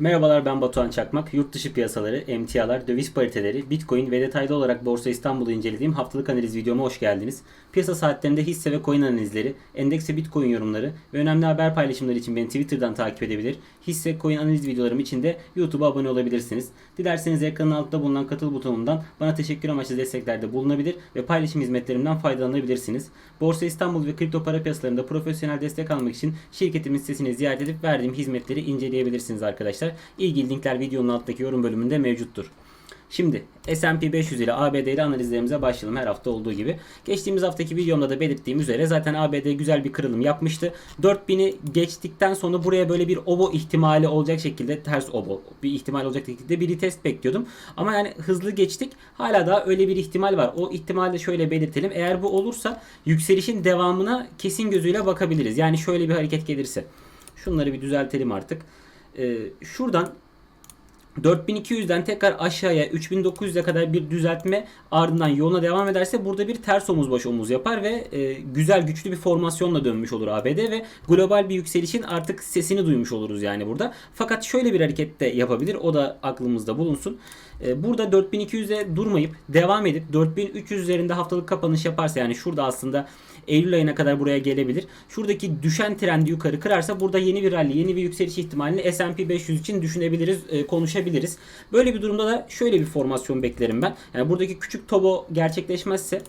Merhabalar ben Batuhan Çakmak. Yurt dışı piyasaları, emtialar, döviz pariteleri, bitcoin ve detaylı olarak Borsa İstanbul'u incelediğim haftalık analiz videoma hoş geldiniz. Piyasa saatlerinde hisse ve coin analizleri, endeks ve bitcoin yorumları ve önemli haber paylaşımları için beni Twitter'dan takip edebilir. Hisse, coin analiz videolarım için de YouTube'a abone olabilirsiniz. Dilerseniz ekranın altında bulunan katıl butonundan bana teşekkür amaçlı desteklerde bulunabilir ve paylaşım hizmetlerimden faydalanabilirsiniz. Borsa İstanbul ve kripto para piyasalarında profesyonel destek almak için şirketimin sitesini ziyaret edip verdiğim hizmetleri inceleyebilirsiniz arkadaşlar. İlgili linkler videonun alttaki yorum bölümünde mevcuttur. Şimdi S&P 500 ile ABD ile analizlerimize başlayalım her hafta olduğu gibi. Geçtiğimiz haftaki videomda da belirttiğim üzere zaten ABD güzel bir kırılım yapmıştı. 4000'i geçtikten sonra buraya böyle bir obo ihtimali olacak şekilde ters obo bir ihtimal olacak şekilde bir test bekliyordum. Ama yani hızlı geçtik. Hala daha öyle bir ihtimal var. O ihtimali şöyle belirtelim. Eğer bu olursa yükselişin devamına kesin gözüyle bakabiliriz. Yani şöyle bir hareket gelirse. Şunları bir düzeltelim artık. Ee, şuradan 4200'den tekrar aşağıya 3900'e kadar bir düzeltme ardından yoluna devam ederse burada bir ters omuz baş omuz yapar ve e, güzel güçlü bir formasyonla dönmüş olur ABD ve global bir yükselişin artık sesini duymuş oluruz yani burada. Fakat şöyle bir hareket de yapabilir o da aklımızda bulunsun. E, burada 4200'e durmayıp devam edip 4300 üzerinde haftalık kapanış yaparsa yani şurada aslında Eylül ayına kadar buraya gelebilir. Şuradaki düşen trendi yukarı kırarsa burada yeni bir rally, yeni bir yükseliş ihtimalini S&P 500 için düşünebiliriz, e, konuşabiliriz. Böyle bir durumda da şöyle bir formasyon beklerim ben. Yani buradaki küçük tobo gerçekleşmezse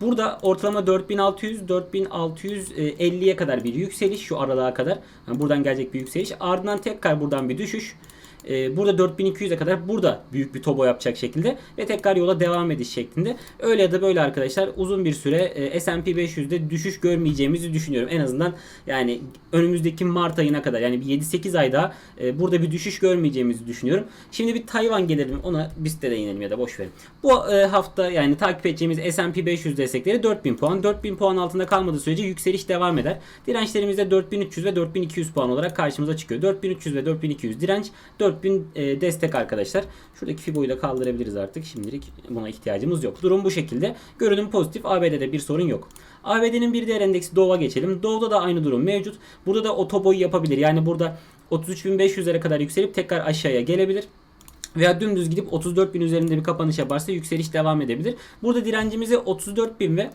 Burada ortalama 4600 4650'ye kadar bir yükseliş şu aralığa kadar. Yani buradan gelecek bir yükseliş. Ardından tekrar buradan bir düşüş. Ee, burada 4200'e kadar burada büyük bir tobo yapacak şekilde ve tekrar yola devam ediş şeklinde. Öyle ya da böyle arkadaşlar uzun bir süre e, S&P 500'de düşüş görmeyeceğimizi düşünüyorum. En azından yani önümüzdeki Mart ayına kadar yani bir 7-8 ayda e, burada bir düşüş görmeyeceğimizi düşünüyorum. Şimdi bir Tayvan gelelim ona biz de inelim ya da boş verin. Bu e, hafta yani takip edeceğimiz S&P 500 destekleri 4000 puan. 4000 puan altında kalmadığı sürece yükseliş devam eder. Dirençlerimiz de 4300 ve 4200 puan olarak karşımıza çıkıyor. 4300 ve 4200 direnç, 4000 e, destek arkadaşlar. Şuradaki Fibo'yu da kaldırabiliriz artık. Şimdilik buna ihtiyacımız yok. Durum bu şekilde. Görünüm pozitif. ABD'de bir sorun yok. ABD'nin bir diğer endeksi Dow'a geçelim. Dow'da da aynı durum mevcut. Burada da otoboy yapabilir. Yani burada 33.500'lere kadar yükselip tekrar aşağıya gelebilir veya dümdüz gidip 34.000 üzerinde bir kapanış yaparsa yükseliş devam edebilir. Burada direncimizi 34.000 ve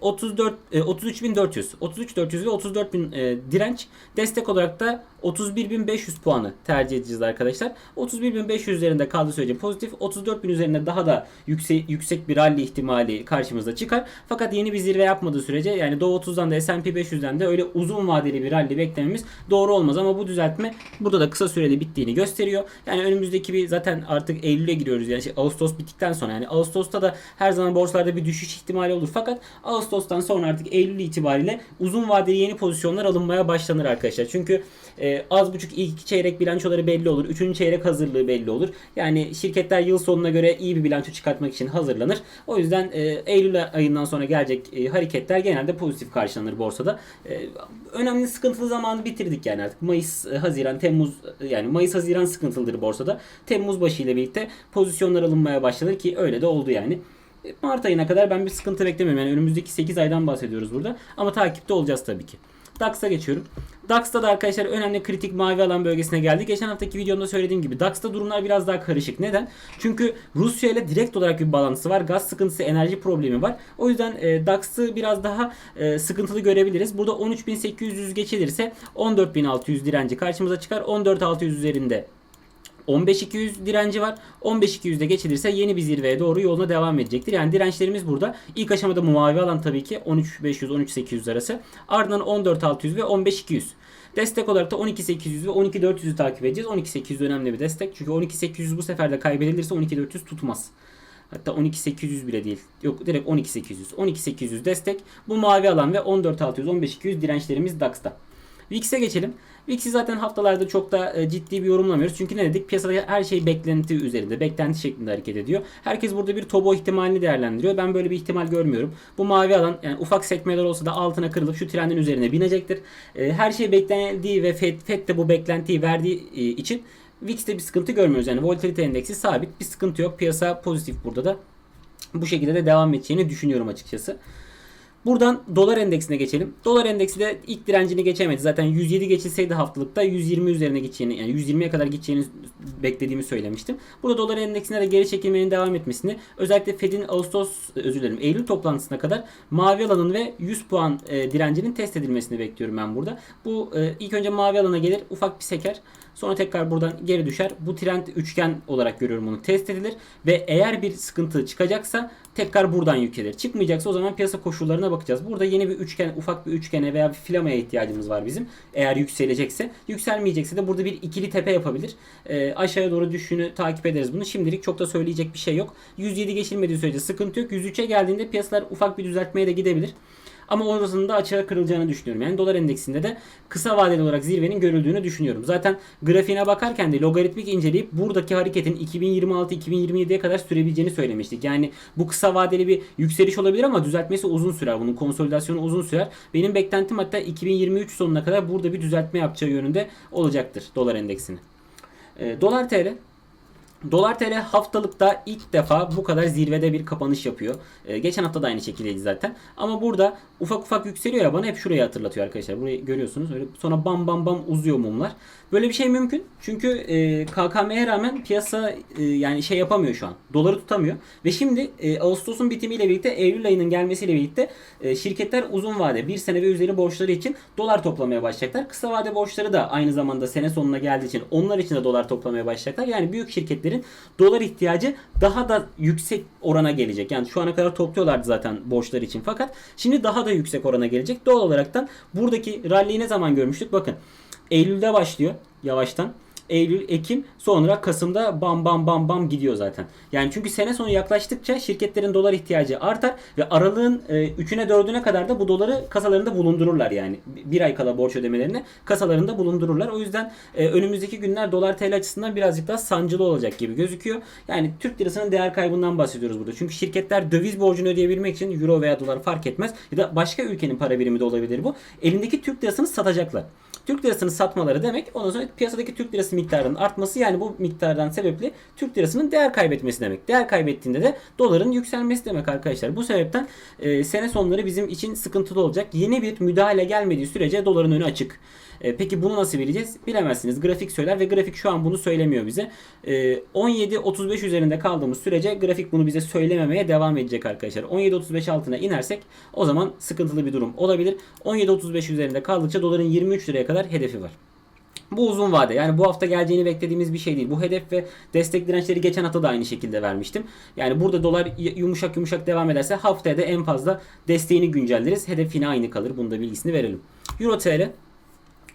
34 e, 33400 33400 ve 34000 e, direnç destek olarak da 31500 puanı tercih edeceğiz arkadaşlar. 31500 üzerinde kaldığı sürece pozitif. 34000 üzerinde daha da yüksek yüksek bir rally ihtimali karşımıza çıkar. Fakat yeni bir zirve yapmadığı sürece yani Dow 30'dan da S&P 500'den de öyle uzun vadeli bir rally beklememiz doğru olmaz ama bu düzeltme burada da kısa süreli bittiğini gösteriyor. Yani önümüzdeki bir zaten artık Eylül'e giriyoruz yani şey, Ağustos bittikten sonra yani Ağustos'ta da her zaman borsalarda bir düşüş ihtimali olur fakat Ağustos'tan sonra artık Eylül itibariyle uzun vadeli yeni pozisyonlar alınmaya başlanır arkadaşlar. Çünkü e, az buçuk ilk iki çeyrek bilançoları belli olur. Üçüncü çeyrek hazırlığı belli olur. Yani şirketler yıl sonuna göre iyi bir bilanço çıkartmak için hazırlanır. O yüzden e, Eylül ayından sonra gelecek e, hareketler genelde pozitif karşılanır borsada. E, önemli sıkıntılı zamanı bitirdik yani artık. Mayıs, e, Haziran, Temmuz yani Mayıs, Haziran sıkıntılıdır borsada. Temmuz başı ile birlikte pozisyonlar alınmaya başlanır ki öyle de oldu yani. Mart ayına kadar ben bir sıkıntı beklemiyorum. Yani önümüzdeki 8 aydan bahsediyoruz burada. Ama takipte olacağız tabii ki. DAX'a geçiyorum. DAX'ta da arkadaşlar önemli kritik mavi alan bölgesine geldi. Geçen haftaki videomda söylediğim gibi DAX'ta durumlar biraz daha karışık. Neden? Çünkü Rusya ile direkt olarak bir bağlantısı var. Gaz sıkıntısı, enerji problemi var. O yüzden e, DAX'ı biraz daha e, sıkıntılı görebiliriz. Burada 13.800 geçilirse 14.600 direnci karşımıza çıkar. 14.600 üzerinde 15-200 direnci var. 15-200'de geçilirse yeni bir zirveye doğru yoluna devam edecektir. Yani dirençlerimiz burada. İlk aşamada mavi alan tabii ki 13-500-13-800 arası. Ardından 14-600 ve 15-200. Destek olarak da 12.800 ve 12.400'ü takip edeceğiz. 12.800 önemli bir destek. Çünkü 12.800 bu sefer de kaybedilirse 12.400 tutmaz. Hatta 12.800 bile değil. Yok direkt 12.800. 12.800 destek. Bu mavi alan ve 14.600 15.200 dirençlerimiz DAX'ta. VIX'e geçelim. VIX'i zaten haftalarda çok da e, ciddi bir yorumlamıyoruz. Çünkü ne dedik? Piyasada her şey beklenti üzerinde, beklenti şeklinde hareket ediyor. Herkes burada bir tobo ihtimalini değerlendiriyor. Ben böyle bir ihtimal görmüyorum. Bu mavi alan yani ufak sekmeler olsa da altına kırılıp şu trendin üzerine binecektir. E, her şey beklendiği ve FED, FED de bu beklentiyi verdiği e, için VIX'te bir sıkıntı görmüyoruz. Yani volatilite endeksi sabit. Bir sıkıntı yok. Piyasa pozitif burada da. Bu şekilde de devam edeceğini düşünüyorum açıkçası. Buradan dolar endeksine geçelim. Dolar endeksi de ilk direncini geçemedi. Zaten 107 geçilseydi haftalıkta 120 üzerine gideceğini yani 120'ye kadar gideceğini beklediğimi söylemiştim. Burada dolar endeksine de geri çekilmenin devam etmesini özellikle Fed'in Ağustos özür dilerim Eylül toplantısına kadar mavi alanın ve 100 puan e, direncinin test edilmesini bekliyorum ben burada. Bu e, ilk önce mavi alana gelir ufak bir seker. Sonra tekrar buradan geri düşer. Bu trend üçgen olarak görüyorum bunu. Test edilir ve eğer bir sıkıntı çıkacaksa tekrar buradan yükselir. Çıkmayacaksa o zaman piyasa koşullarına bakacağız. Burada yeni bir üçgen, ufak bir üçgene veya bir filamaya ihtiyacımız var bizim. Eğer yükselecekse. Yükselmeyecekse de burada bir ikili tepe yapabilir. E, aşağıya doğru düşüşünü takip ederiz bunu. Şimdilik çok da söyleyecek bir şey yok. 107 geçilmediği sürece sıkıntı yok. 103'e geldiğinde piyasalar ufak bir düzeltmeye de gidebilir. Ama orasının da açığa kırılacağını düşünüyorum. Yani dolar endeksinde de kısa vadeli olarak zirvenin görüldüğünü düşünüyorum. Zaten grafiğine bakarken de logaritmik inceleyip buradaki hareketin 2026-2027'ye kadar sürebileceğini söylemiştik. Yani bu kısa vadeli bir yükseliş olabilir ama düzeltmesi uzun sürer. Bunun konsolidasyonu uzun sürer. Benim beklentim hatta 2023 sonuna kadar burada bir düzeltme yapacağı yönünde olacaktır dolar endeksini. E, dolar TL Dolar TL haftalıkta ilk defa bu kadar zirvede bir kapanış yapıyor. Ee, geçen hafta da aynı şekildeydi zaten. Ama burada ufak ufak yükseliyor ya bana hep şurayı hatırlatıyor arkadaşlar. Burayı görüyorsunuz. Öyle sonra bam bam bam uzuyor mumlar. Böyle bir şey mümkün. Çünkü e, KKM'ye rağmen piyasa e, yani şey yapamıyor şu an. Doları tutamıyor. Ve şimdi e, Ağustos'un bitimiyle birlikte Eylül ayının gelmesiyle birlikte e, şirketler uzun vade bir sene ve üzeri borçları için dolar toplamaya başlayacaklar. Kısa vade borçları da aynı zamanda sene sonuna geldiği için onlar için de dolar toplamaya başlayacaklar. Yani büyük şirketlerin dolar ihtiyacı daha da yüksek orana gelecek. Yani şu ana kadar topluyorlardı zaten borçlar için fakat şimdi daha da yüksek orana gelecek. Doğal olaraktan buradaki rally'yi ne zaman görmüştük? Bakın Eylül'de başlıyor yavaştan. Eylül, Ekim sonra Kasım'da bam bam bam bam gidiyor zaten. Yani çünkü sene sonu yaklaştıkça şirketlerin dolar ihtiyacı artar ve aralığın e, 3'üne 4'üne kadar da bu doları kasalarında bulundururlar yani. Bir ay kala borç ödemelerini kasalarında bulundururlar. O yüzden e, önümüzdeki günler dolar TL açısından birazcık daha sancılı olacak gibi gözüküyor. Yani Türk lirasının değer kaybından bahsediyoruz burada. Çünkü şirketler döviz borcunu ödeyebilmek için euro veya dolar fark etmez ya da başka ülkenin para birimi de olabilir bu. Elindeki Türk lirasını satacaklar. Türk lirasını satmaları demek ondan sonra piyasadaki Türk lirası miktarının artması yani bu miktardan sebepli Türk lirasının değer kaybetmesi demek. Değer kaybettiğinde de doların yükselmesi demek arkadaşlar. Bu sebepten e, sene sonları bizim için sıkıntılı olacak. Yeni bir müdahale gelmediği sürece doların önü açık. E, peki bunu nasıl bileceğiz? Bilemezsiniz. Grafik söyler ve grafik şu an bunu söylemiyor bize. E, 17-35 üzerinde kaldığımız sürece grafik bunu bize söylememeye devam edecek arkadaşlar. 17-35 altına inersek o zaman sıkıntılı bir durum olabilir. 17-35 üzerinde kaldıkça doların 23 liraya kadar hedefi var. Bu uzun vade. Yani bu hafta geleceğini beklediğimiz bir şey değil. Bu hedef ve destek dirençleri geçen hafta da aynı şekilde vermiştim. Yani burada dolar yumuşak yumuşak devam ederse haftaya da en fazla desteğini güncelleriz. Hedef yine aynı kalır. Bunu da bilgisini verelim. Euro TL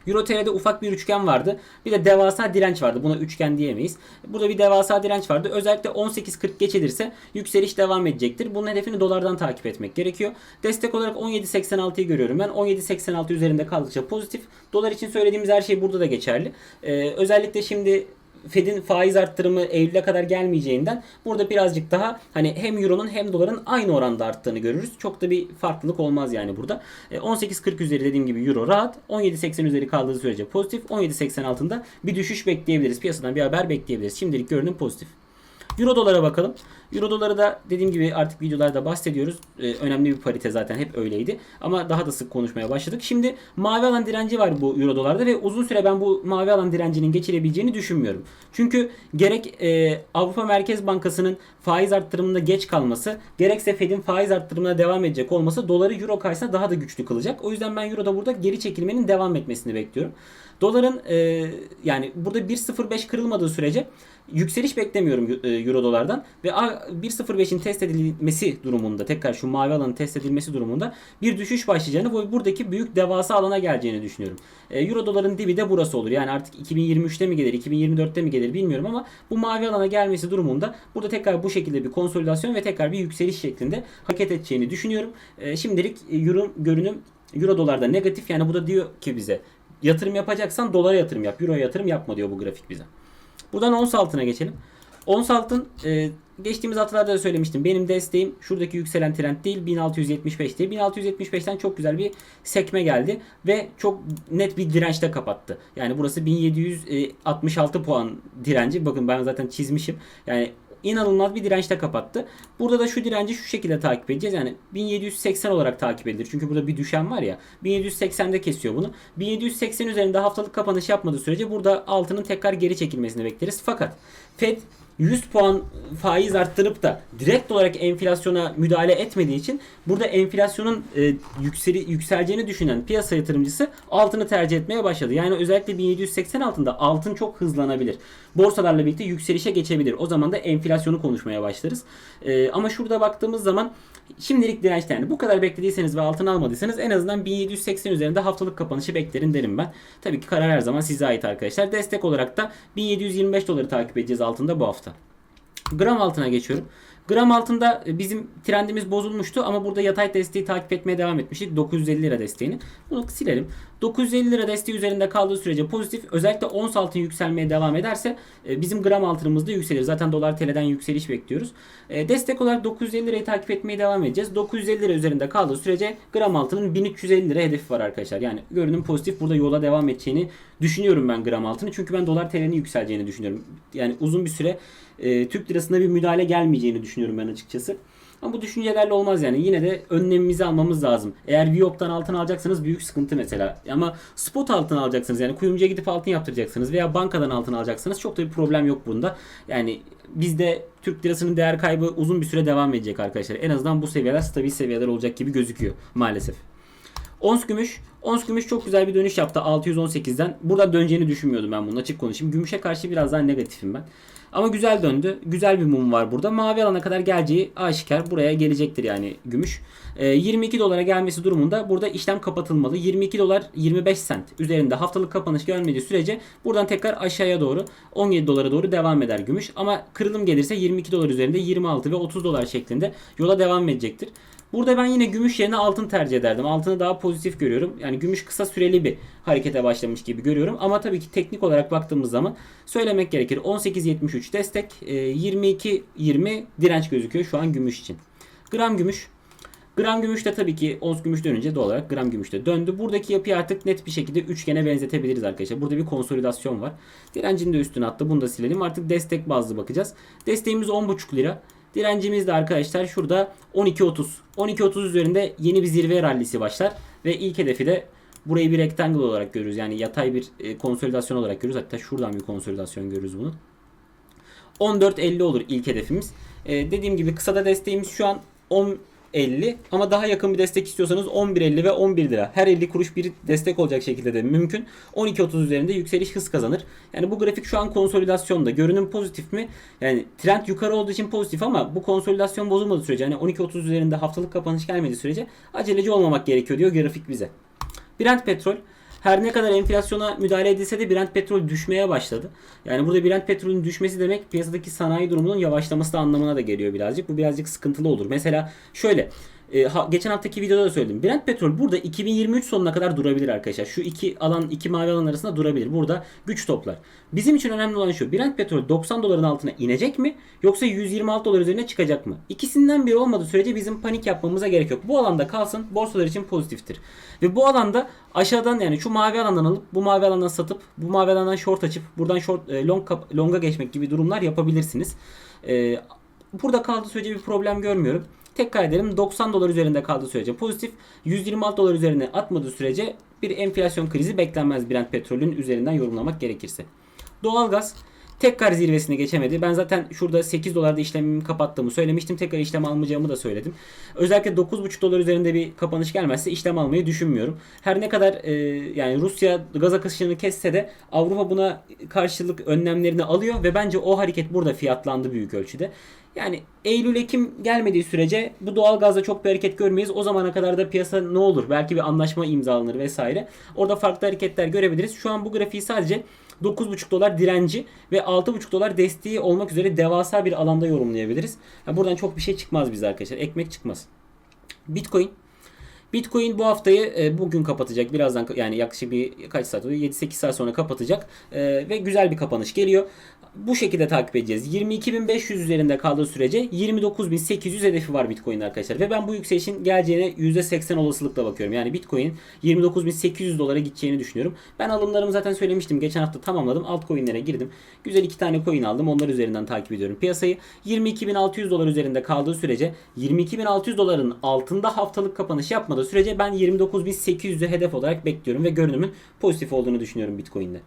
Euro TL'de ufak bir üçgen vardı. Bir de devasa direnç vardı. Buna üçgen diyemeyiz. Burada bir devasa direnç vardı. Özellikle 18.40 geçilirse yükseliş devam edecektir. Bunun hedefini dolardan takip etmek gerekiyor. Destek olarak 17.86'yı görüyorum ben. 17.86 üzerinde kaldıkça pozitif. Dolar için söylediğimiz her şey burada da geçerli. Ee, özellikle şimdi Fed'in faiz arttırımı Eylül'e kadar gelmeyeceğinden burada birazcık daha hani hem Euro'nun hem doların aynı oranda arttığını görürüz. Çok da bir farklılık olmaz yani burada. 18.40 e, üzeri dediğim gibi Euro rahat. 17.80 üzeri kaldığı sürece pozitif. 17.80 altında bir düşüş bekleyebiliriz. Piyasadan bir haber bekleyebiliriz. Şimdilik görünüm pozitif. Euro dolara bakalım. Euro doları da dediğim gibi artık videolarda bahsediyoruz. Ee, önemli bir parite zaten hep öyleydi. Ama daha da sık konuşmaya başladık. Şimdi mavi alan direnci var bu Euro dolarda ve uzun süre ben bu mavi alan direncinin geçirebileceğini düşünmüyorum. Çünkü gerek e, Avrupa Merkez Bankası'nın faiz arttırımında geç kalması, gerekse Fed'in faiz arttırımına devam edecek olması doları Euro karşısında daha da güçlü kılacak. O yüzden ben Euro'da burada geri çekilmenin devam etmesini bekliyorum. Doların e, yani burada 1.05 kırılmadığı sürece yükseliş beklemiyorum e, Euro dolardan ve 1.05'in test edilmesi durumunda tekrar şu mavi alanın test edilmesi durumunda bir düşüş başlayacağını ve buradaki büyük devasa alana geleceğini düşünüyorum. E, Euro doların dibi de burası olur. Yani artık 2023'te mi gelir, 2024'te mi gelir bilmiyorum ama bu mavi alana gelmesi durumunda burada tekrar bu şekilde bir konsolidasyon ve tekrar bir yükseliş şeklinde hareket edeceğini düşünüyorum. E, şimdilik yorum görünüm Euro dolarda negatif yani bu da diyor ki bize yatırım yapacaksan dolara yatırım yap. Euro'ya yatırım yapma diyor bu grafik bize. Buradan ons altına geçelim. Ons altın e, geçtiğimiz haftalarda da söylemiştim. Benim desteğim şuradaki yükselen trend değil 1675 değil. 1675'ten çok güzel bir sekme geldi ve çok net bir dirençte kapattı. Yani burası 1766 puan direnci. Bakın ben zaten çizmişim. Yani inanılmaz bir dirençte kapattı. Burada da şu direnci şu şekilde takip edeceğiz. Yani 1780 olarak takip edilir. Çünkü burada bir düşen var ya. 1780'de kesiyor bunu. 1780 üzerinde haftalık kapanış yapmadığı sürece burada altının tekrar geri çekilmesini bekleriz. Fakat FED 100 puan faiz arttırıp da direkt olarak enflasyona müdahale etmediği için burada enflasyonun e, yükseli, yükseleceğini düşünen piyasa yatırımcısı altını tercih etmeye başladı. Yani özellikle 1780 altında altın çok hızlanabilir. Borsalarla birlikte yükselişe geçebilir. O zaman da enflasyonu konuşmaya başlarız. E, ama şurada baktığımız zaman şimdilik dirençte yani bu kadar beklediyseniz ve altın almadıysanız en azından 1780 üzerinde haftalık kapanışı beklerin derim ben. Tabii ki karar her zaman size ait arkadaşlar. Destek olarak da 1725 doları takip edeceğiz altında bu hafta. Gram altına geçiyorum. Gram altında bizim trendimiz bozulmuştu ama burada yatay desteği takip etmeye devam etmiştik. 950 lira desteğini. Bunu silelim. 950 lira desteği üzerinde kaldığı sürece pozitif. Özellikle ons altın yükselmeye devam ederse e, bizim gram altınımız da yükselir. Zaten dolar TL'den yükseliş bekliyoruz. E, destek olarak 950 lirayı takip etmeye devam edeceğiz. 950 lira üzerinde kaldığı sürece gram altının 1350 lira hedefi var arkadaşlar. Yani görünüm pozitif. Burada yola devam edeceğini düşünüyorum ben gram altını. Çünkü ben dolar TL'nin yükseleceğini düşünüyorum. Yani uzun bir süre e, Türk lirasında bir müdahale gelmeyeceğini düşünüyorum ben açıkçası. Ama bu düşüncelerle olmaz yani. Yine de önlemimizi almamız lazım. Eğer Viyop'tan altın alacaksanız büyük sıkıntı mesela. Ama spot altın alacaksınız yani kuyumcuya gidip altın yaptıracaksınız veya bankadan altın alacaksınız çok da bir problem yok bunda. Yani bizde Türk lirasının değer kaybı uzun bir süre devam edecek arkadaşlar. En azından bu seviyeler stabil seviyeler olacak gibi gözüküyor maalesef. Ons gümüş. Ons gümüş çok güzel bir dönüş yaptı 618'den. Burada döneceğini düşünmüyordum ben bunun açık konuşayım. Gümüşe karşı biraz daha negatifim ben. Ama güzel döndü. Güzel bir mum var burada. Mavi alana kadar geleceği aşikar. Buraya gelecektir yani gümüş. E, 22 dolara gelmesi durumunda burada işlem kapatılmalı. 22 dolar 25 sent üzerinde haftalık kapanış gelmediği sürece buradan tekrar aşağıya doğru 17 dolara doğru devam eder gümüş. Ama kırılım gelirse 22 dolar üzerinde 26 ve 30 dolar şeklinde yola devam edecektir. Burada ben yine gümüş yerine altın tercih ederdim. Altını daha pozitif görüyorum. Yani gümüş kısa süreli bir harekete başlamış gibi görüyorum. Ama tabii ki teknik olarak baktığımız zaman söylemek gerekir. 18.73 destek, 22.20 e, direnç gözüküyor şu an gümüş için. Gram gümüş. Gram gümüş de tabii ki ons gümüş dönünce doğal olarak gram gümüş de döndü. Buradaki yapıyı artık net bir şekilde üçgene benzetebiliriz arkadaşlar. Burada bir konsolidasyon var. Direncini de üstüne attı. Bunu da silelim. Artık destek bazlı bakacağız. Desteğimiz 10.5 lira. Direncimiz de arkadaşlar şurada 12.30. 12.30 üzerinde yeni bir zirve rallisi başlar. Ve ilk hedefi de burayı bir rectangle olarak görürüz. Yani yatay bir e, konsolidasyon olarak görürüz. Hatta şuradan bir konsolidasyon görürüz bunu. 14.50 olur ilk hedefimiz. Ee, dediğim gibi kısada desteğimiz şu an 10 50 ama daha yakın bir destek istiyorsanız 11.50 ve 11 lira. Her 50 kuruş bir destek olacak şekilde de mümkün. 12.30 üzerinde yükseliş hız kazanır. Yani bu grafik şu an konsolidasyonda. Görünüm pozitif mi? Yani trend yukarı olduğu için pozitif ama bu konsolidasyon bozulmadığı sürece hani 12.30 üzerinde haftalık kapanış gelmediği sürece aceleci olmamak gerekiyor diyor grafik bize. Brent petrol her ne kadar enflasyona müdahale edilse de Brent petrol düşmeye başladı. Yani burada Brent petrolün düşmesi demek piyasadaki sanayi durumunun yavaşlaması da anlamına da geliyor birazcık. Bu birazcık sıkıntılı olur. Mesela şöyle e, ha, geçen haftaki videoda da söyledim. Brent petrol burada 2023 sonuna kadar durabilir arkadaşlar. Şu iki alan, iki mavi alan arasında durabilir. Burada güç toplar. Bizim için önemli olan şu. Brent petrol 90 doların altına inecek mi? Yoksa 126 dolar üzerine çıkacak mı? İkisinden biri olmadığı sürece bizim panik yapmamıza gerek yok. Bu alanda kalsın. Borsalar için pozitiftir. Ve bu alanda aşağıdan yani şu mavi alandan alıp bu mavi alandan satıp bu mavi alandan short açıp buradan short e, long longa geçmek gibi durumlar yapabilirsiniz. E, burada kaldığı sürece bir problem görmüyorum. Tekrar edelim 90 dolar üzerinde kaldığı sürece pozitif. 126 dolar üzerine atmadığı sürece bir enflasyon krizi beklenmez Brent petrolün üzerinden yorumlamak gerekirse. Doğalgaz tekrar zirvesine geçemedi. Ben zaten şurada 8 dolarda işlemimi kapattığımı söylemiştim. Tekrar işlem almayacağımı da söyledim. Özellikle 9,5 dolar üzerinde bir kapanış gelmezse işlem almayı düşünmüyorum. Her ne kadar e, yani Rusya gaz akışını kesse de Avrupa buna karşılık önlemlerini alıyor ve bence o hareket burada fiyatlandı büyük ölçüde. Yani Eylül-Ekim gelmediği sürece bu doğal gazda çok bir hareket görmeyiz. O zamana kadar da piyasa ne olur? Belki bir anlaşma imzalanır vesaire. Orada farklı hareketler görebiliriz. Şu an bu grafiği sadece 9,5 dolar direnci ve 6,5 dolar desteği olmak üzere devasa bir alanda yorumlayabiliriz. Yani buradan çok bir şey çıkmaz bize arkadaşlar. Ekmek çıkmaz. Bitcoin Bitcoin bu haftayı e, bugün kapatacak. Birazdan yani yaklaşık bir kaç saat oluyor? 7-8 saat sonra kapatacak. E, ve güzel bir kapanış geliyor. bu şekilde takip edeceğiz. 22.500 üzerinde kaldığı sürece 29.800 hedefi var Bitcoin arkadaşlar. Ve ben bu yükselişin geleceğine %80 olasılıkla bakıyorum. Yani Bitcoin 29.800 dolara gideceğini düşünüyorum. Ben alımlarımı zaten söylemiştim. Geçen hafta tamamladım. Altcoin'lere girdim. Güzel iki tane coin aldım. Onlar üzerinden takip ediyorum piyasayı. 22.600 dolar üzerinde kaldığı sürece 22.600 doların altında haftalık kapanış yapmadığı sürece ben 29.800'ü hedef olarak bekliyorum ve görünümün pozitif olduğunu düşünüyorum Bitcoin'de.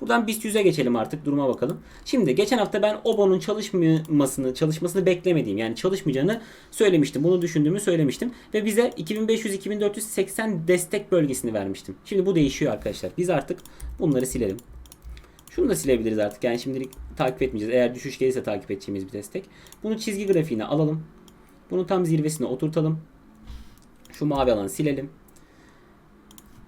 Buradan BIST 100'e geçelim artık duruma bakalım. Şimdi geçen hafta ben OBO'nun çalışmasını çalışmasını beklemediğim yani çalışmayacağını söylemiştim. Bunu düşündüğümü söylemiştim ve bize 2500-2480 destek bölgesini vermiştim. Şimdi bu değişiyor arkadaşlar. Biz artık bunları silelim. Şunu da silebiliriz artık. Yani şimdilik takip etmeyeceğiz. Eğer düşüş gelirse takip edeceğimiz bir destek. Bunu çizgi grafiğine alalım. Bunu tam zirvesine oturtalım. Şu mavi alanı silelim.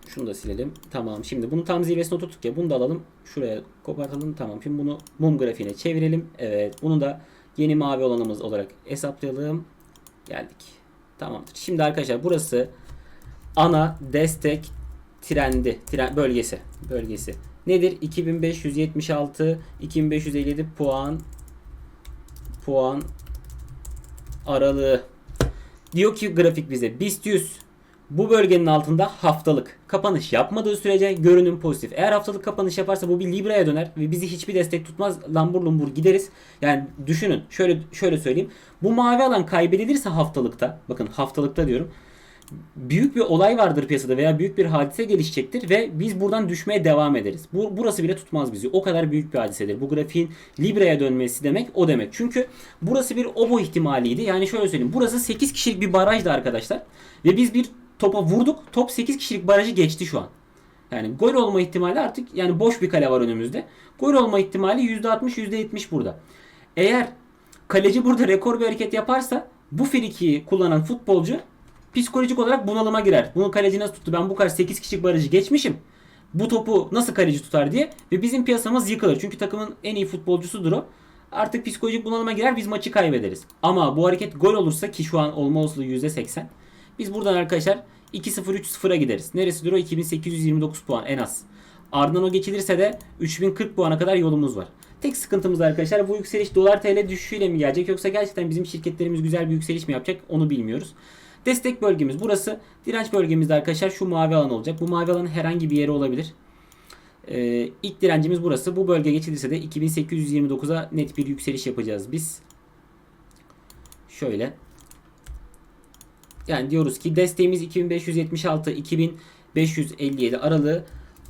Şunu da silelim. Tamam. Şimdi bunu tam zirvesine oturttuk ya. Bunu da alalım. Şuraya kopartalım. Tamam. Şimdi bunu mum grafiğine çevirelim. Evet. Bunu da yeni mavi olanımız olarak hesaplayalım. Geldik. Tamamdır. Şimdi arkadaşlar burası ana destek trendi. Tren bölgesi. Bölgesi. Nedir? 2576 2557 puan puan aralığı. Diyor ki grafik bize BIST 100 bu bölgenin altında haftalık kapanış yapmadığı sürece görünüm pozitif. Eğer haftalık kapanış yaparsa bu bir Libra'ya döner ve bizi hiçbir destek tutmaz. Lambur lumbur gideriz. Yani düşünün şöyle şöyle söyleyeyim. Bu mavi alan kaybedilirse haftalıkta bakın haftalıkta diyorum. Büyük bir olay vardır piyasada veya büyük bir hadise gelişecektir ve biz buradan düşmeye devam ederiz. Bu, burası bile tutmaz bizi. O kadar büyük bir hadisedir. Bu grafiğin Libra'ya dönmesi demek o demek. Çünkü burası bir obo ihtimaliydi. Yani şöyle söyleyeyim. Burası 8 kişilik bir barajdı arkadaşlar. Ve biz bir topa vurduk. Top 8 kişilik barajı geçti şu an. Yani gol olma ihtimali artık yani boş bir kale var önümüzde. Gol olma ihtimali %60 %70 burada. Eğer kaleci burada rekor bir hareket yaparsa bu friki kullanan futbolcu psikolojik olarak bunalıma girer. Bunu kaleci nasıl tuttu? Ben bu kadar 8 kişilik barajı geçmişim. Bu topu nasıl kaleci tutar diye ve bizim piyasamız yıkılır. Çünkü takımın en iyi futbolcusudur o. Artık psikolojik bunalıma girer biz maçı kaybederiz. Ama bu hareket gol olursa ki şu an olma olasılığı %80. Biz buradan arkadaşlar 2-0-3-0'a gideriz. Neresidir o? 2829 puan en az. Ardından o geçilirse de 3040 puana kadar yolumuz var. Tek sıkıntımız arkadaşlar bu yükseliş dolar TL düşüşüyle mi gelecek yoksa gerçekten bizim şirketlerimiz güzel bir yükseliş mi yapacak onu bilmiyoruz. Destek bölgemiz burası. Direnç bölgemizde arkadaşlar şu mavi alan olacak. Bu mavi alanın herhangi bir yeri olabilir. Ee, ilk direncimiz burası. Bu bölge geçilirse de 2829'a net bir yükseliş yapacağız biz. Şöyle. Yani diyoruz ki desteğimiz 2576 2557 aralığı.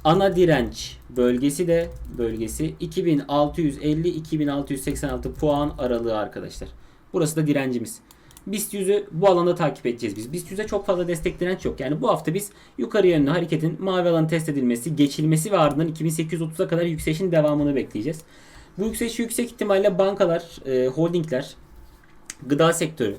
Ana direnç bölgesi de bölgesi 2650 2686 puan aralığı arkadaşlar. Burası da direncimiz. BIST 100'ü bu alanda takip edeceğiz biz. BIST 100'e çok fazla destek direnç yok. Yani bu hafta biz yukarı yönlü hareketin mavi alan test edilmesi, geçilmesi ve ardından 2830'a kadar yükselişin devamını bekleyeceğiz. Bu yükseliş yüksek ihtimalle bankalar, e, holdingler, gıda sektörü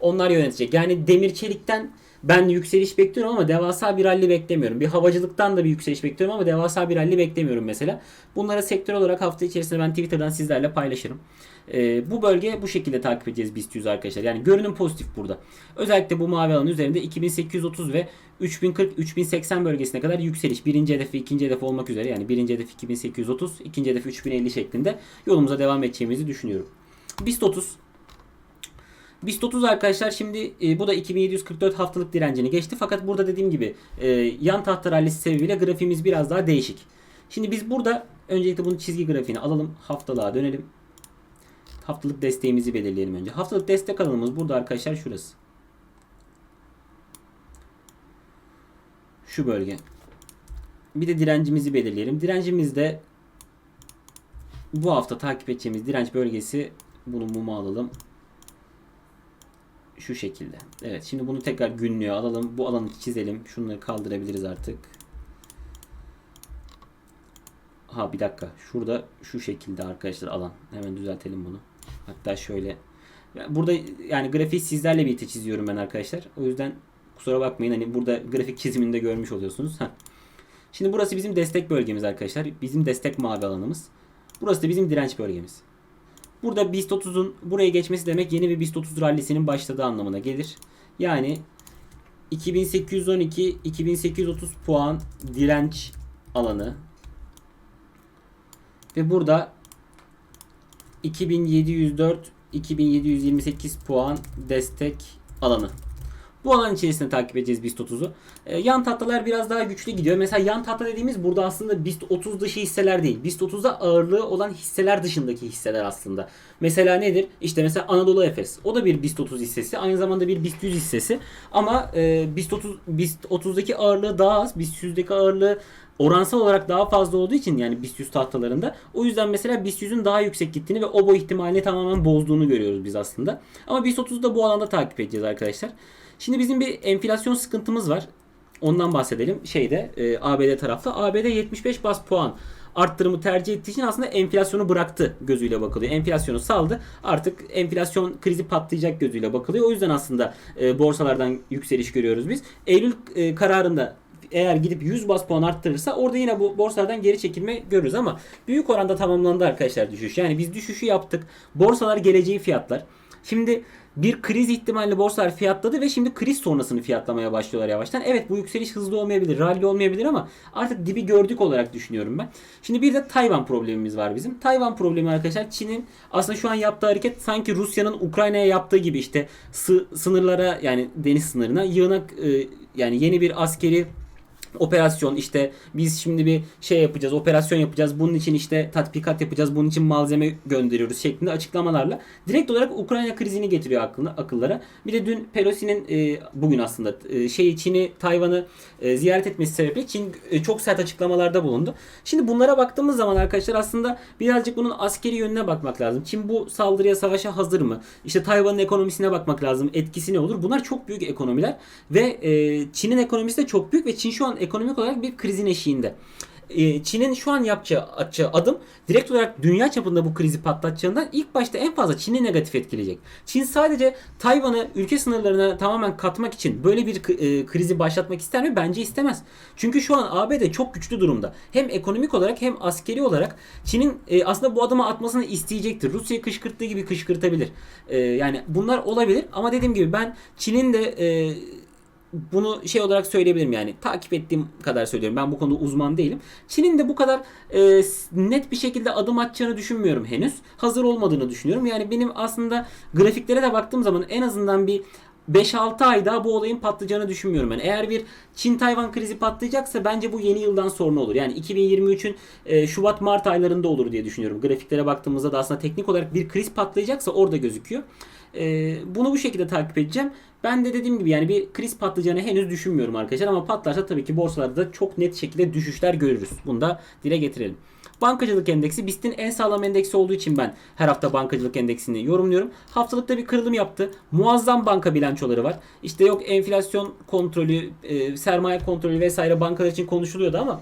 onlar yönetecek. Yani demir çelikten ben yükseliş bekliyorum ama devasa bir rally beklemiyorum. Bir havacılıktan da bir yükseliş bekliyorum ama devasa bir rally beklemiyorum mesela. Bunlara sektör olarak hafta içerisinde ben Twitter'dan sizlerle paylaşırım. Ee, bu bölge bu şekilde takip edeceğiz BIST 100 arkadaşlar. Yani görünüm pozitif burada. Özellikle bu mavi alan üzerinde 2830 ve 3040-3080 bölgesine kadar yükseliş. Birinci hedefi, ikinci hedef olmak üzere. Yani birinci hedef 2830, ikinci hedef 3050 şeklinde yolumuza devam edeceğimizi düşünüyorum. BIST 30 BIST 30 arkadaşlar şimdi e, bu da 2744 haftalık direncini geçti. Fakat burada dediğim gibi e, yan tahta rallisi sebebiyle grafiğimiz biraz daha değişik. Şimdi biz burada öncelikle bunu çizgi grafiğini alalım. Haftalığa dönelim. Haftalık desteğimizi belirleyelim önce. Haftalık destek alanımız burada arkadaşlar şurası. Şu bölge. Bir de direncimizi belirleyelim. Direncimiz de bu hafta takip edeceğimiz direnç bölgesi bunu muma alalım şu şekilde. Evet şimdi bunu tekrar günlüğe alalım. Bu alanı çizelim. Şunları kaldırabiliriz artık. Ha bir dakika. Şurada şu şekilde arkadaşlar alan. Hemen düzeltelim bunu. Hatta şöyle. Burada yani grafiği sizlerle birlikte çiziyorum ben arkadaşlar. O yüzden kusura bakmayın. Hani burada grafik çiziminde görmüş oluyorsunuz. Heh. Şimdi burası bizim destek bölgemiz arkadaşlar. Bizim destek mavi alanımız. Burası da bizim direnç bölgemiz. Burada BIST 30'un buraya geçmesi demek yeni bir BIST 30 rallisinin başladığı anlamına gelir. Yani 2812 2830 puan direnç alanı ve burada 2704 2728 puan destek alanı. Bu alan içerisinde takip edeceğiz BIST 30'u. Ee, yan tahtalar biraz daha güçlü gidiyor. Mesela yan tahta dediğimiz burada aslında BIST 30 dışı hisseler değil. BIST 30'da ağırlığı olan hisseler dışındaki hisseler aslında. Mesela nedir? İşte mesela Anadolu Efes. O da bir BIST 30 hissesi. Aynı zamanda bir BIST 100 hissesi. Ama e, BIST 30 BIST 30'daki ağırlığı daha az. BIST 100'deki ağırlığı oransal olarak daha fazla olduğu için yani BIST 100 tahtalarında o yüzden mesela BIST 100'ün daha yüksek gittiğini ve obo ihtimalini tamamen bozduğunu görüyoruz biz aslında. Ama BIST 30'u da bu alanda takip edeceğiz arkadaşlar. Şimdi bizim bir enflasyon sıkıntımız var. Ondan bahsedelim. Şeyde e, ABD tarafta. ABD 75 bas puan arttırımı tercih ettiği için aslında enflasyonu bıraktı gözüyle bakılıyor. Enflasyonu saldı. Artık enflasyon krizi patlayacak gözüyle bakılıyor. O yüzden aslında e, borsalardan yükseliş görüyoruz biz. Eylül e, kararında eğer gidip 100 bas puan arttırırsa orada yine bu borsalardan geri çekilme görürüz ama büyük oranda tamamlandı arkadaşlar düşüş. Yani biz düşüşü yaptık. Borsalar geleceği fiyatlar. Şimdi bir kriz ihtimalle borsalar fiyatladı ve şimdi kriz sonrasını fiyatlamaya başlıyorlar yavaştan. Evet bu yükseliş hızlı olmayabilir, rally olmayabilir ama artık dibi gördük olarak düşünüyorum ben. Şimdi bir de Tayvan problemimiz var bizim. Tayvan problemi arkadaşlar Çin'in aslında şu an yaptığı hareket sanki Rusya'nın Ukrayna'ya yaptığı gibi işte sı- sınırlara yani deniz sınırına yığınak e, yani yeni bir askeri operasyon işte biz şimdi bir şey yapacağız operasyon yapacağız bunun için işte tatbikat yapacağız bunun için malzeme gönderiyoruz şeklinde açıklamalarla direkt olarak Ukrayna krizini getiriyor aklına, akıllara. Bir de dün Pelosi'nin e, bugün aslında e, şeyi Çin'i Tayvan'ı e, ziyaret etmesi sebeple Çin e, çok sert açıklamalarda bulundu. Şimdi bunlara baktığımız zaman arkadaşlar aslında birazcık bunun askeri yönüne bakmak lazım. Çin bu saldırıya savaşa hazır mı? İşte Tayvan'ın ekonomisine bakmak lazım. Etkisi ne olur? Bunlar çok büyük ekonomiler ve e, Çin'in ekonomisi de çok büyük ve Çin şu an ekonomik olarak bir krizin eşiğinde. E, Çin'in şu an yapacağı adım direkt olarak dünya çapında bu krizi patlatacağından ilk başta en fazla Çin'i negatif etkileyecek. Çin sadece Tayvan'ı ülke sınırlarına tamamen katmak için böyle bir e, krizi başlatmak ister mi? Bence istemez. Çünkü şu an ABD çok güçlü durumda. Hem ekonomik olarak hem askeri olarak Çin'in e, aslında bu adımı atmasını isteyecektir. Rusya'yı kışkırttığı gibi kışkırtabilir. E, yani bunlar olabilir ama dediğim gibi ben Çin'in de bunu şey olarak söyleyebilirim yani takip ettiğim kadar söylüyorum. Ben bu konuda uzman değilim. Çin'in de bu kadar e, net bir şekilde adım atacağını düşünmüyorum henüz. Hazır olmadığını düşünüyorum. Yani benim aslında grafiklere de baktığım zaman en azından bir 5-6 ay daha bu olayın patlayacağını düşünmüyorum ben. Eğer bir Çin-Tayvan krizi patlayacaksa bence bu yeni yıldan sonra olur. Yani 2023'ün e, Şubat-Mart aylarında olur diye düşünüyorum. Grafiklere baktığımızda da aslında teknik olarak bir kriz patlayacaksa orada gözüküyor. E, bunu bu şekilde takip edeceğim. Ben de dediğim gibi yani bir kriz patlayacağını henüz düşünmüyorum arkadaşlar ama patlarsa tabii ki borsalarda çok net şekilde düşüşler görürüz. Bunu da dile getirelim. Bankacılık endeksi BIST'in en sağlam endeksi olduğu için ben her hafta bankacılık endeksini yorumluyorum. Haftalıkta bir kırılım yaptı. Muazzam banka bilançoları var. İşte yok enflasyon kontrolü, e, sermaye kontrolü vesaire bankalar için konuşuluyordu ama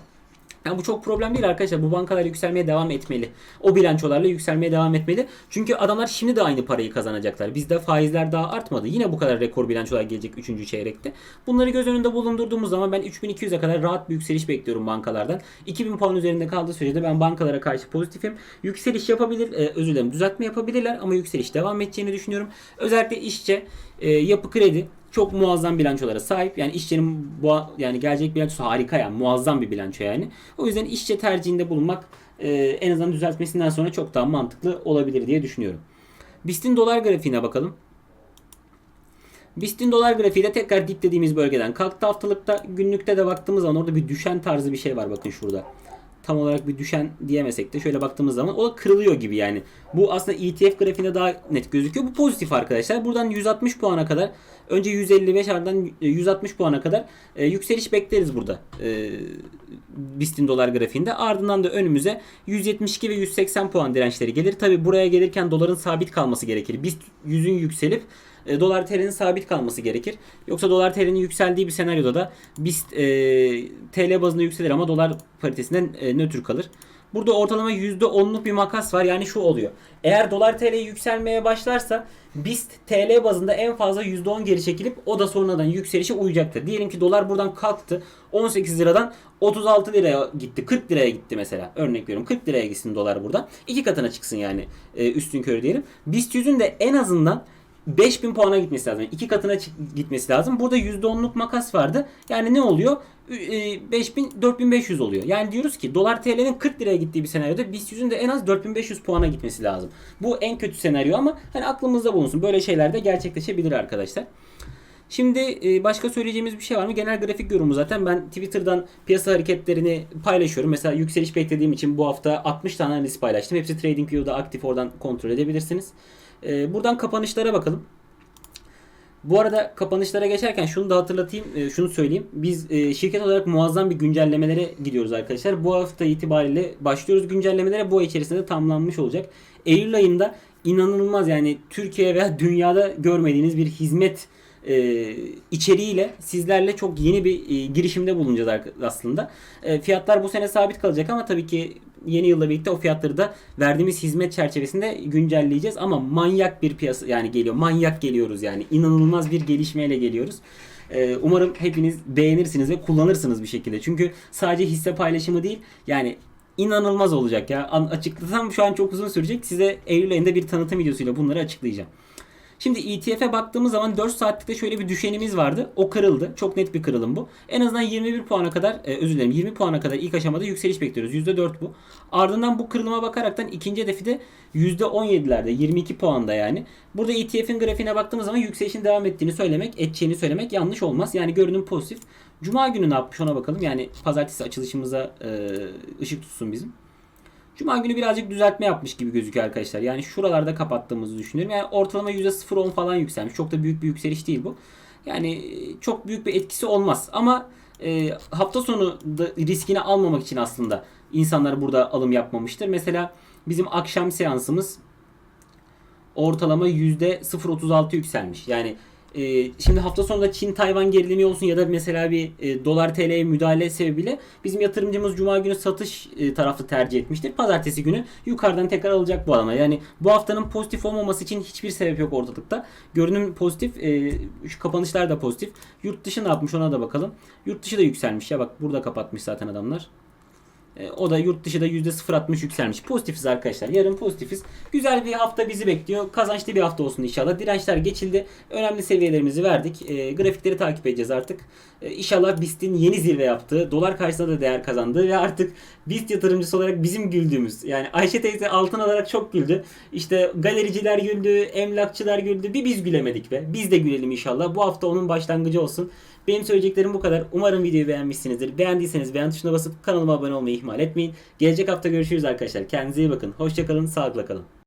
yani bu çok problem değil arkadaşlar. Bu bankalar yükselmeye devam etmeli. O bilançolarla yükselmeye devam etmeli. Çünkü adamlar şimdi de aynı parayı kazanacaklar. Bizde faizler daha artmadı. Yine bu kadar rekor bilançolar gelecek 3. çeyrekte. Bunları göz önünde bulundurduğumuz zaman ben 3200'e kadar rahat bir yükseliş bekliyorum bankalardan. 2000 puan üzerinde kaldığı sürece ben bankalara karşı pozitifim. Yükseliş yapabilir, e, özür dilerim düzeltme yapabilirler ama yükseliş devam edeceğini düşünüyorum. Özellikle işçe, e, yapı kredi çok muazzam bilançolara sahip. Yani işçinin bu yani gelecek bilançosu harika yani muazzam bir bilanço yani. O yüzden işçe tercihinde bulunmak e, en azından düzeltmesinden sonra çok daha mantıklı olabilir diye düşünüyorum. BIST'in dolar grafiğine bakalım. BIST'in dolar grafiği de tekrar dip dediğimiz bölgeden kalktı haftalıkta. Günlükte de baktığımız zaman orada bir düşen tarzı bir şey var bakın şurada tam olarak bir düşen diyemesek de şöyle baktığımız zaman o da kırılıyor gibi yani. Bu aslında ETF grafiğinde daha net gözüküyor. Bu pozitif arkadaşlar. Buradan 160 puana kadar önce 155 ardından 160 puana kadar e, yükseliş bekleriz burada. E, BIST'in dolar grafiğinde. Ardından da önümüze 172 ve 180 puan dirençleri gelir. Tabi buraya gelirken doların sabit kalması gerekir. BIST 100'ün yükselip e, dolar TL'nin sabit kalması gerekir. Yoksa dolar TL'nin yükseldiği bir senaryoda da BIST e, TL bazında yükselir ama dolar paritesinden e, nötr kalır. Burada ortalama %10'luk bir makas var. Yani şu oluyor. Eğer dolar TL yükselmeye başlarsa BIST TL bazında en fazla %10 geri çekilip o da sonradan yükselişe uyacaktır. Diyelim ki dolar buradan kalktı. 18 liradan 36 liraya gitti. 40 liraya gitti mesela. Örnek veriyorum. 40 liraya gitsin dolar burada. İki katına çıksın yani e, üstün körü diyelim. BIST 100'ün de en azından 5000 puana gitmesi lazım. Yani iki katına gitmesi lazım. Burada %10'luk makas vardı. Yani ne oluyor? Ü- e, 5000 4500 oluyor. Yani diyoruz ki dolar TL'nin 40 liraya gittiği bir senaryoda BIST 100'ün de en az 4500 puana gitmesi lazım. Bu en kötü senaryo ama hani aklımızda bulunsun. Böyle şeyler de gerçekleşebilir arkadaşlar. Şimdi e, başka söyleyeceğimiz bir şey var mı? Genel grafik yorumu zaten ben Twitter'dan piyasa hareketlerini paylaşıyorum. Mesela yükseliş beklediğim için bu hafta 60 tane analiz paylaştım. Hepsi TradingView'da aktif oradan kontrol edebilirsiniz. E, buradan kapanışlara bakalım. Bu arada kapanışlara geçerken şunu da hatırlatayım, e, şunu söyleyeyim. Biz şirket olarak muazzam bir güncellemelere gidiyoruz arkadaşlar. Bu hafta itibariyle başlıyoruz güncellemelere. Bu ay içerisinde tamamlanmış olacak. Eylül ayında inanılmaz yani Türkiye veya dünyada görmediğiniz bir hizmet e, içeriğiyle sizlerle çok yeni bir e, girişimde bulunacağız aslında. E, fiyatlar bu sene sabit kalacak ama tabii ki yeni yılla birlikte o fiyatları da verdiğimiz hizmet çerçevesinde güncelleyeceğiz ama manyak bir piyasa yani geliyor. Manyak geliyoruz yani. inanılmaz bir gelişmeyle geliyoruz. E, umarım hepiniz beğenirsiniz ve kullanırsınız bir şekilde. Çünkü sadece hisse paylaşımı değil yani inanılmaz olacak ya. Açıklasam şu an çok uzun sürecek. Size Eylül ayında bir tanıtım videosuyla bunları açıklayacağım. Şimdi ETF'e baktığımız zaman 4 saatlikte şöyle bir düşenimiz vardı. O kırıldı. Çok net bir kırılım bu. En azından 21 puana kadar e, özür dilerim 20 puana kadar ilk aşamada yükseliş bekliyoruz. %4 bu. Ardından bu kırılıma bakaraktan ikinci hedefi de %17'lerde 22 puanda yani. Burada ETF'in grafiğine baktığımız zaman yükselişin devam ettiğini söylemek, edeceğini söylemek yanlış olmaz. Yani görünüm pozitif. Cuma günü ne yapmış ona bakalım. Yani pazartesi açılışımıza e, ışık tutsun bizim. Cuma günü birazcık düzeltme yapmış gibi gözüküyor arkadaşlar. Yani şuralarda kapattığımızı düşünüyorum. Yani ortalama %0.10 falan yükselmiş. Çok da büyük bir yükseliş değil bu. Yani e, çok büyük bir etkisi olmaz. Ama e, hafta sonu da riskini almamak için aslında insanlar burada alım yapmamıştır. Mesela bizim akşam seansımız ortalama %0.36 yükselmiş. Yani e, şimdi hafta sonunda Çin-Tayvan gerilimi olsun ya da mesela bir e, dolar TL'ye müdahale sebebiyle bizim yatırımcımız Cuma günü satış e, tarafı tercih etmiştir. Pazartesi günü yukarıdan tekrar alacak bu alana. Yani bu haftanın pozitif olmaması için hiçbir sebep yok ortalıkta. Görünüm pozitif. e, şu kapanışlar da pozitif. Yurt dışı ne yapmış ona da bakalım. Yurt dışı da yükselmiş ya bak burada kapatmış zaten adamlar. E, O da yurt dışı da %0.60 yükselmiş. Pozitifiz arkadaşlar. Yarın pozitifiz. Güzel bir hafta bizi bekliyor. Kazançlı bir hafta olsun inşallah. Dirençler geçildi. Önemli seviyelerimizi verdik. E, grafikleri takip edeceğiz artık. E, inşallah BIST'in yeni zirve yaptığı, dolar karşısında da değer kazandığı ve artık BIST yatırımcısı olarak bizim güldüğümüz. Yani Ayşe teyze altın alarak çok güldü. İşte galericiler güldü, emlakçılar güldü. Bir biz gülemedik be. Biz de gülelim inşallah. Bu hafta onun başlangıcı olsun. Benim söyleyeceklerim bu kadar. Umarım videoyu beğenmişsinizdir. Beğendiyseniz beğen tuşuna basıp kanalıma abone olmayı ihmal etmeyin. Gelecek hafta görüşürüz arkadaşlar. Kendinize iyi bakın. Hoşçakalın, sağlıkla kalın.